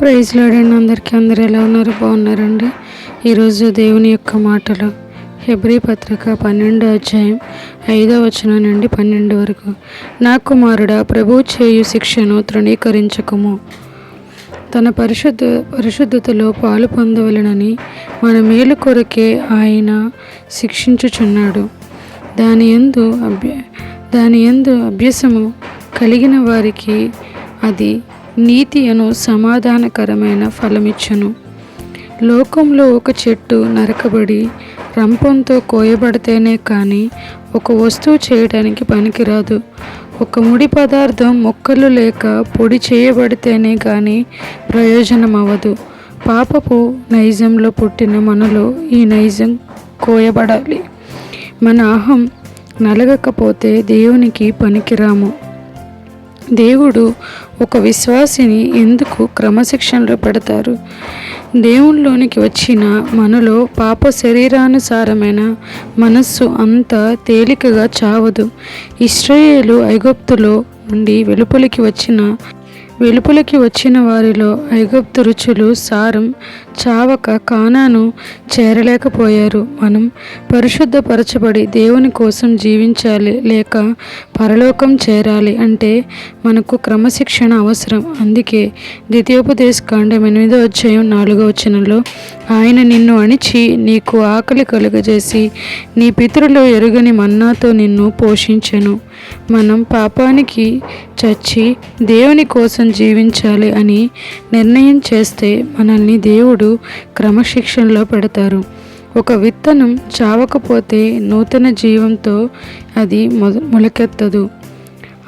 Praise లాడండి అందరికీ అందరు ఎలా ఉన్నారు? బాగున్నారండి. ఈరోజు దేవుని యొక్క మాటలు. హెబ్రి పత్రిక పన్నెండో అధ్యాయం ఐదో వచనం నుండి పన్నెండు వరకు. నా కుమారుడా ప్రభు చేయు శిక్షను తృణీకరించకము. తన పరిశుద్ధ పరిశుద్ధతలో పాలు పొందవలనని మన మేలు కొరకే ఆయన శిక్షించుచున్నాడు. దాని ఎందు అభ్య దాని ఎందు అభ్యాసము కలిగిన వారికి అది నీతియను సమాధానకరమైన ఫలమిచ్చును. లోకంలో ఒక చెట్టు నరకబడి రంపంతో కోయబడితేనే కానీ ఒక వస్తువు చేయడానికి పనికిరాదు. ఒక ముడి పదార్థం మొక్కలు లేక పొడి చేయబడితేనే కానీ ప్రయోజనం అవ్వదు పాపపు నైజంలో పుట్టిన మనలో ఈ నైజం కోయబడాలి. మన అహం నలగకపోతే దేవునికి పనికిరాము. దేవుడు ఒక విశ్వాసిని ఎందుకు క్రమశిక్షణలో పెడతారు? దేవునిలోనికి వచ్చిన మనలో పాప శరీరానుసారమైన మనస్సు అంత తేలికగా చావదు. ఇస్రాయేలు ఐగుప్తులో నుండి వెలుపలికి వచ్చిన వెలుపలికి వచ్చిన వారిలో ఐగుప్తు రుచులు సారం చావక కానాను చేరలేకపోయారు. మనం పరిశుద్ధపరచబడి దేవుని కోసం జీవించాలి లేక పరలోకం చేరాలి అంటే మనకు క్రమశిక్షణ అవసరం. అందుకే ద్వితీయోపదేశ కాండం ఎనిమిదో అధ్యాయం నాలుగో వచనంలో ఆయన నిన్ను అణిచి నీకు ఆకలి కలుగజేసి నీ పితరులు ఎరుగని మన్నాతో నిన్ను పోషించెను. మనం పాపానికి చచ్చి దేవుని కోసం జీవించాలి అని నిర్ణయం చేస్తే మనల్ని దేవుడు క్రమశిక్షణలో పెడతారు. ఒక విత్తనం చావకపోతే నూతన జీవంతో అది మొద మొలకెత్తదు.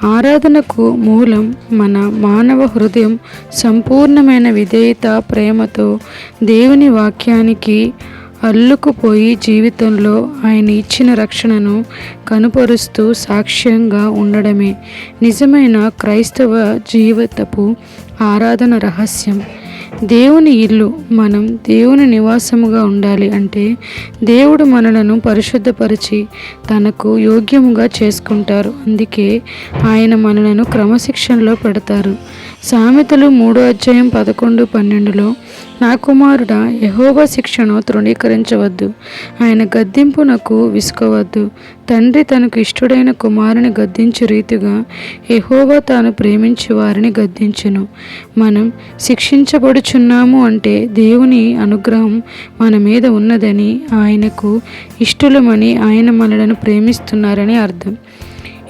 ఆరాధనకు మూలం మన మానవ హృదయం సంపూర్ణమైన విధేయత ప్రేమతో దేవుని వాక్యానికి అల్లుకుపోయి జీవితంలో ఆయన ఇచ్చిన రక్షణను కనుపరుస్తూ సాక్ష్యంగా ఉండడమే. నిజమైన క్రైస్తవ జీవితపు ఆరాధన రహస్యం. దేవుని ఇల్లు మనం దేవుని నివాసముగా ఉండాలి అంటే దేవుడు మనలను పరిశుద్ధపరిచి తనకు యోగ్యముగా చేసుకుంటారు. అందుకే ఆయన మనలను క్రమశిక్షణలో పెడతారు. సామెతలు మూడో అధ్యాయం పదకొండు పన్నెండులో నా కుమారుడ యహోవ శిక్షను తృణీకరించవద్దు. ఆయన గద్దింపునకు విసుకోవద్దు తండ్రి తనకు ఇష్టడైన కుమారుని గద్దించు రీతిగా ఎహోవా తాను ప్రేమించి వారిని గద్దించును. మనం శిక్షించబడుచున్నాము అంటే దేవుని అనుగ్రహం మన మీద ఉన్నదని ఆయనకు ఇష్టలమని ఆయన మనలను ప్రేమిస్తున్నారని అర్థం.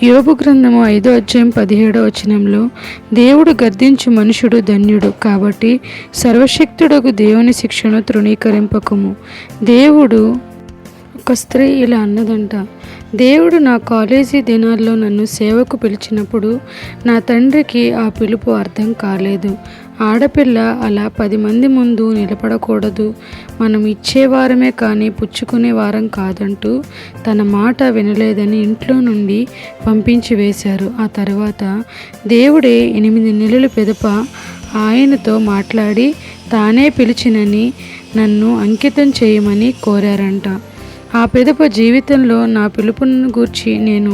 యోగు గ్రంథము ఐదో అధ్యాయం పదిహేడో వచనంలో దేవుడు గద్దించు మనుషుడు ధన్యుడు కాబట్టి సర్వశక్తుడకు దేవుని శిక్షను తృణీకరింపకము. దేవుడు ఒక స్త్రీ ఇలా అన్నదంట దేవుడు నా కాలేజీ దినాల్లో నన్ను సేవకు పిలిచినప్పుడు నా తండ్రికి ఆ పిలుపు అర్థం కాలేదు. ఆడపిల్ల అలా పది మంది ముందు నిలబడకూడదు. మనం ఇచ్చేవారమే కానీ పుచ్చుకునే వారం కాదంటూ తన మాట వినలేదని ఇంట్లో నుండి పంపించి వేశారు. ఆ తర్వాత దేవుడే ఎనిమిది నెలలు పెదప ఆయనతో మాట్లాడి తానే పిలిచినని నన్ను అంకితం చేయమని కోరారంట. ఆ పిదప జీవితంలో నా పిలుపును గూర్చి నేను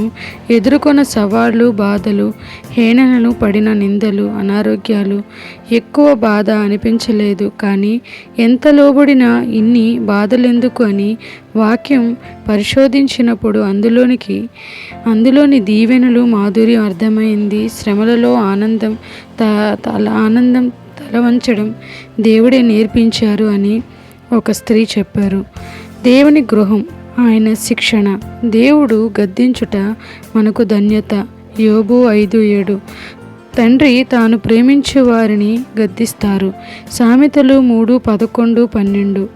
ఎదుర్కొన్న సవాళ్ళు బాధలు హేనలను పడిన నిందలు అనారోగ్యాలు ఎక్కువ బాధ అనిపించలేదు. కానీ ఎంత లోబడినా ఇన్ని బాధలెందుకు అని వాక్యం పరిశోధించినప్పుడు అందులోనికి అందులోని దీవెనలు మాధుర్యం అర్థమైంది. శ్రమలలో ఆనందం త తల ఆనందం తల వంచడం దేవుడే నేర్పించారు అని ఒక స్త్రీ చెప్పారు. దేవుని గృహం ఆయన శిక్షణ. దేవుడు గద్దించుట మనకు ధన్యత. యోబు ఐదు ఏడు. తండ్రి తాను ప్రేమించే వారిని గద్దిస్తారు. సామెతలు మూడు పదకొండు పన్నెండు.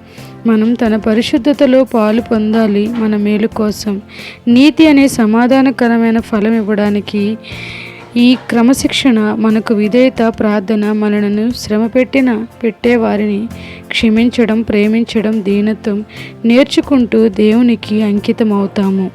మనం తన పరిశుద్ధతలో పాలు పొందాలి మన మేలు కోసం. నీతి అనే సమాధానకరమైన ఫలం ఇవ్వడానికి ఈ క్రమశిక్షణ మనకు విధేయత ప్రార్థన మనలను శ్రమ పెట్టిన పెట్టే వారిని క్షమించడం ప్రేమించడం దీనత్వం నేర్చుకుంటూ దేవునికి అంకితం అవుతాము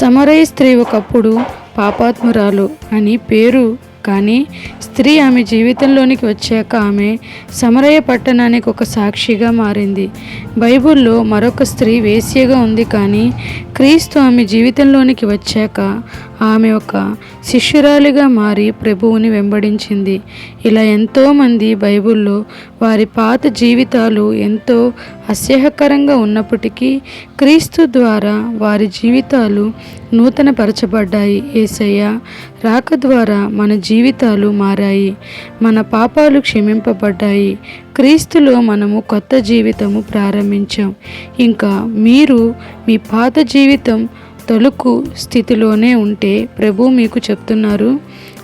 సమరయ స్త్రీ ఒకప్పుడు పాపాత్మురాలు అని పేరు కానీ స్త్రీ ఆమె జీవితంలోనికి వచ్చాక ఆమె సమరయ పట్టణానికి ఒక సాక్షిగా మారింది. బైబిల్లో మరొక స్త్రీ వేశ్యగా ఉంది కానీ క్రీస్తు ఆమె జీవితంలోనికి వచ్చాక ఆమె ఒక శిష్యురాలిగా మారి ప్రభువుని వెంబడించింది. ఇలా ఎంతోమంది బైబిల్లో వారి పాత జీవితాలు ఎంతో అసహ్యకరంగా ఉన్నప్పటికీ క్రీస్తు ద్వారా వారి జీవితాలు నూతనపరచబడ్డాయి. ఏసయ్య రాక ద్వారా మన జీవితాలు మారాయి. మన పాపాలు క్షమింపబడ్డాయి. క్రీస్తులో మనము కొత్త జీవితము ప్రారంభించాం. ఇంకా మీరు మీ పాత జీవితం తొలుకు స్థితిలోనే ఉంటే ప్రభు మీకు చెప్తున్నారు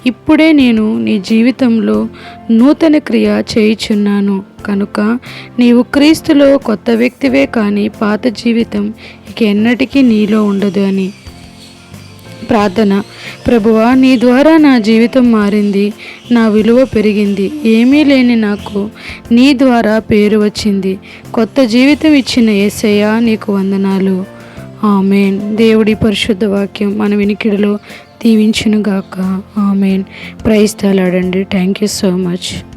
ఇప్పుడే నేను నీ జీవితంలో నూతన క్రియ చేయుచున్నాను. కనుక నీవు క్రీస్తులో కొత్త వ్యక్తివే కానీ పాత జీవితం ఇక ఎన్నటికీ నీలో ఉండదు అని. ప్రార్థన. ప్రభువా నీ ద్వారా నా జీవితం మారింది నా విలువ పెరిగింది ఏమీ లేని నాకు నీ ద్వారా పేరు వచ్చింది. కొత్త జీవితం ఇచ్చిన ఏసయ్య నీకు వందనాలు. ఆమెన్. దేవుడి పరిశుద్ధ వాక్యం మన వినికిడిలో దీవించునుగాక. ఆమెన్. ప్రైజ్ తలాడండి థ్యాంక్ యూ సో మచ్.